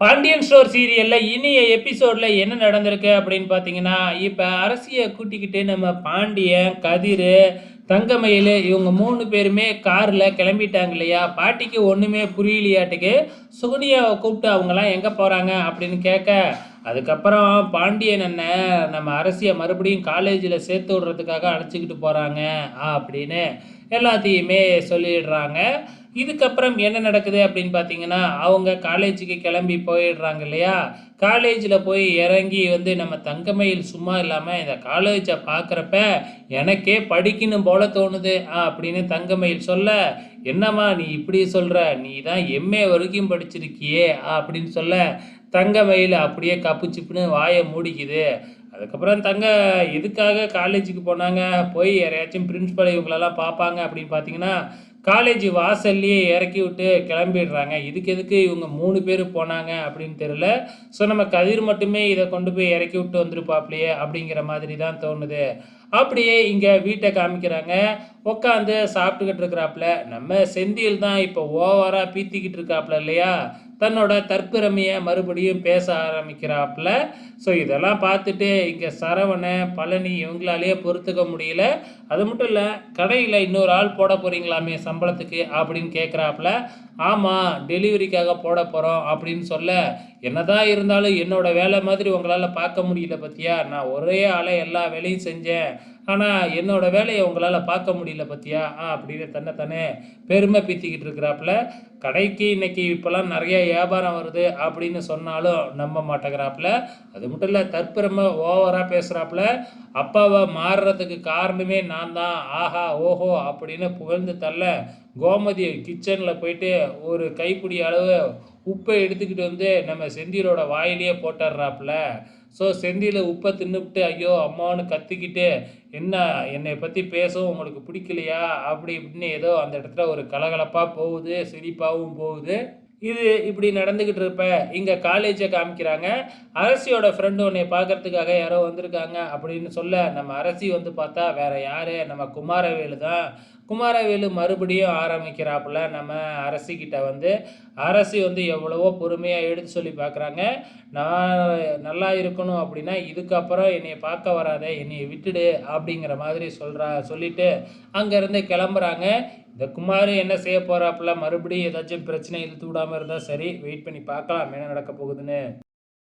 Pandian store சீரியலில் இனிய எபிசோடில் என்ன நடந்திருக்கு அப்படின்னு பார்த்தீங்கன்னா இப்போ அரசியை கூட்டிக்கிட்டு நம்ம பாண்டியன் கதிர் தங்கமயில் இவங்க மூணு பேருமே காரில் கிளம்பிட்டாங்க இல்லையா? பாட்டிக்கு ஒன்றுமே புரியலையாட்டுக்கு சுகுனியாவை கூப்பிட்டு அவங்களாம் எங்கே போகிறாங்க அப்படின்னு கேட்க அதுக்கப்புறம் பாண்டியன் அண்ணன் நம்ம அரசியை மறுபடியும் காலேஜில் சேர்த்து விடுறதுக்காக அழைச்சிக்கிட்டு போகிறாங்க அப்படின்னு எல்லாத்தையுமே சொல்லிடுறாங்க. இதுக்கப்புறம் என்ன நடக்குது அப்படின்னு பார்த்தீங்கன்னா அவங்க காலேஜுக்கு கிளம்பி போயிடுறாங்க இல்லையா? காலேஜில் போய் இறங்கி வந்து நம்ம தங்கமயில் சும்மா இல்லாமல் இந்த காலேஜை பார்க்குறப்ப எனக்கே படிக்கணும் போல தோணுது ஆ, அப்படின்னு தங்கமயில் சொல்ல என்னம்மா நீ இப்படி சொல்கிற நீ தான் எம்ஏ வரைக்கும் படிச்சிருக்கியே ஆ, அப்படின்னு சொல்ல தங்கமயில் அப்படியே கப்பு சிப்புன்னு வாயை மூடிக்குது. அதுக்கப்புறம் தங்க எதுக்காக காலேஜுக்கு போனாங்க? போய் யாரையாச்சும் பிரின்ஸ்பல் இவங்களெல்லாம் பார்ப்பாங்க அப்படின்னு பார்த்தீங்கன்னா காலேஜ் வாசல்லையே இறக்கி விட்டு கிளம்பிடுறாங்க. இதுக்கு எதுக்கு இவங்க மூணு பேர் போனாங்க அப்படின்னு தெரியல. ஸோ நம்ம கதிர் மட்டுமே இதை கொண்டு போய் இறக்கி விட்டு வந்துருப்பாப்லையே அப்படிங்கிற மாதிரி தான் தோணுது. அப்படியே இங்கே வீட்டை காமிக்கிறாங்க. உட்காந்து சாப்பிட்டுக்கிட்டு இருக்கிறாப்புல. நம்ம செந்தில் தான் இப்போ ஓவராக பீத்திக்கிட்டு இருக்காப்புல இல்லையா? தன்னோட தற்பிறமையை மறுபடியும் பேச ஆரம்பிக்கிறாப்புல. ஸோ இதெல்லாம் பார்த்துட்டு இங்கே சரவணை பழனி இவங்களாலேயே பொறுத்துக்க முடியல. அது மட்டும் இல்லை கடையில் இன்னொரு ஆள் போட போகிறீங்களாமே சம்பளத்துக்கு அப்படின்னு கேட்குறாப்புல ஆமாம் டெலிவரிக்காக போட போகிறோம் அப்படின்னு சொல்ல. என்னதான் இருந்தாலும் என்னோட வேலை மாதிரி உங்களால் பார்க்க முடியல பற்றியா நான் ஒரே ஆளை எல்லா வேலையும் செஞ்சேன். ஆனால் என்னோட வேலையை உங்களால் பார்க்க முடியல பற்றியா ஆ அப்படின்னு தன்னை தானே பெருமை பீத்திக்கிட்டு இருக்கிறாப்புல. கடைக்கு இன்னைக்கு இப்போல்லாம் நிறைய வியாபாரம் வருது அப்படின்னு சொன்னாலும் நம்ப மாட்டேங்கிறாப்புல. அது மட்டும் இல்லை தற்பெருமை ஓவராக பேசுகிறாப்புல அப்பாவை மாறுறதுக்கு காரணமே நான் தான். ஆஹா ஓஹோ அப்படின்னு புகழ்ந்து தள்ள கோமதி கிச்சனில் போயிட்டு ஒரு கைப்பிடி அளவு உப்பை எடுத்துக்கிட்டு வந்து நம்ம செந்திலோட வாயிலேயே போட்டுடுறாப்புல. ஸோ செந்தியில் உப்பை தின்னுப்ட்டு ஐயோ அம்மான்னு கத்திக்கிட்டு என்ன என்னை பற்றி பேசவும் உங்களுக்கு பிடிக்கலையா? அப்படி இப்படின்னு ஏதோ அந்த இடத்துல ஒரு கலகலப்பாக போகுது சிரிப்பாகவும் போகுது. இது இப்படி நடந்துக்கிட்டு இருப்ப இங்கே காலேஜை காமிக்கிறாங்க. அரசியோட ஃப்ரெண்டு உன்னை பார்க்கறதுக்காக யாரோ வந்திருக்காங்க அப்படின்னு சொல்ல நம்ம அரசி வந்து பார்த்தா வேறு யார்? நம்ம குமாரவேலு தான். குமாரவேலு மறுபடியும் ஆரம்பிக்கிறாப்புல நம்ம அரசிக்கிட்ட வந்து அரசி வந்து எவ்வளவோ பொறுமையாக எடுத்து சொல்லி பார்க்குறாங்க. நான் நல்லா இருக்கணும் அப்படின்னா இதுக்கப்புறம் என்னையை பார்க்க வராத என்னையை விட்டுடு அப்படிங்கிற மாதிரி சொல்கிறா சொல்லிட்டு அங்கேருந்து கிளம்புறாங்க. இந்த குமார் என்ன செய்ய போகிறாப்புல மறுபடியும் ஏதாச்சும் பிரச்சனை இழுத்து விடாமல் இருந்தால் சரி. வெயிட் பண்ணி பார்க்கலாம். என்ன நடக்க போகுதுன்னு.